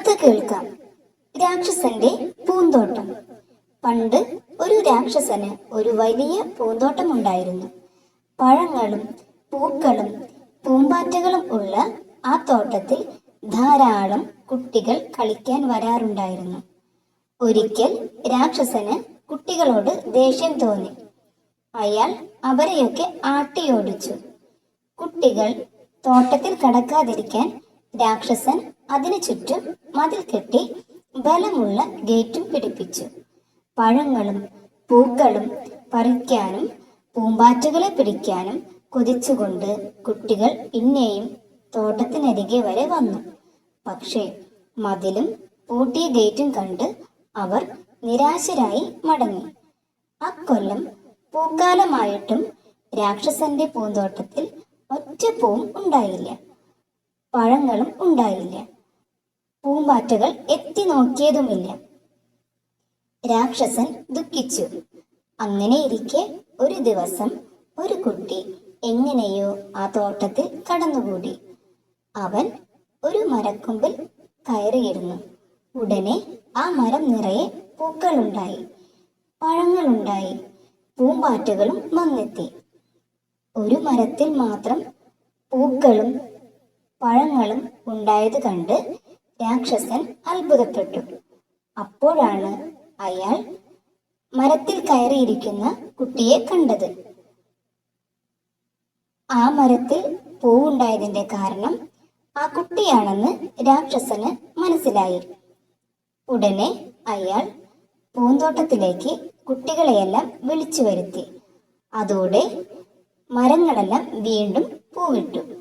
കഥ കേൾക്കാം. രാക്ഷസന്റെ പൂന്തോട്ടം. പണ്ട് ഒരു രാക്ഷസന് ഒരു വലിയ പൂന്തോട്ടം ഉണ്ടായിരുന്നു പഴങ്ങളും പൂക്കളും പൂമ്പാറ്റകളും ഉള്ള ആ തോട്ടത്തിൽ ധാരാളം കുട്ടികൾ കളിക്കാൻ വരാറുണ്ടായിരുന്നു. ഒരിക്കൽ രാക്ഷസന് കുട്ടികളോട് ദേഷ്യം തോന്നി. അയാൾ അവരെയൊക്കെ ആട്ടിയോടിച്ചു. കുട്ടികൾ തോട്ടത്തിൽ കടക്കാതിരിക്കാൻ രാക്ഷസൻ അതിനു ചുറ്റും മതിൽ കെട്ടി ബലമുള്ള ഗേറ്റും പിടിപ്പിച്ചു. പഴങ്ങളും പൂക്കളും പറിക്കാനും പൂമ്പാറ്റകളെ പിടിക്കാനും കൊതിച്ചുകൊണ്ട് കുട്ടികൾ പിന്നെയും തോട്ടത്തിനരികെ വരെ വന്നു. പക്ഷേ മതിലും പൂട്ടിയ ഗേറ്റും കണ്ട് അവർ നിരാശരായി മടങ്ങി. അക്കൊല്ലം പൂക്കാലമായിട്ടും രാക്ഷസന്റെ പൂന്തോട്ടത്തിൽ ഒറ്റ പൂവും ഉണ്ടായില്ല. പഴങ്ങളും ഉണ്ടായില്ല. പൂമ്പാറ്റകൾ എത്തി നോക്കിയതുമില്ല. രാക്ഷസൻ ദുഃഖിച്ചു. അങ്ങനെ ഇരിക്കെ ഒരു ദിവസം ഒരു കുട്ടി എങ്ങനെയോ ആ തോട്ടത്തിൽ കടന്നുകൂടി. അവൻ ഒരു മരക്കൊമ്പിൽ കയറിയിരുന്നു. ഉടനെ ആ മരം നിറയെ പൂക്കളുണ്ടായി. പഴങ്ങളുണ്ടായി. പൂമ്പാറ്റകളും വന്നെത്തി. ഒരു മരത്തിൽ മാത്രം പൂക്കളും പഴങ്ങളും ഉണ്ടായത് കണ്ട് രാക്ഷസൻ അത്ഭുതപ്പെട്ടു. അപ്പോഴാണ് അയാൾ മരത്തിൽ കയറിയിരിക്കുന്ന കുട്ടിയെ കണ്ടത്. ആ മരത്തിൽ പൂവുണ്ടായതിന്റെ കാരണം ആ കുട്ടിയാണെന്ന് രാക്ഷസന് മനസ്സിലായി. ഉടനെ അയാൾ പൂന്തോട്ടത്തിലേക്ക് കുട്ടികളെയെല്ലാം വിളിച്ചു വരുത്തി അതോടെ മരങ്ങളെല്ലാം വീണ്ടും പൂവിട്ടു.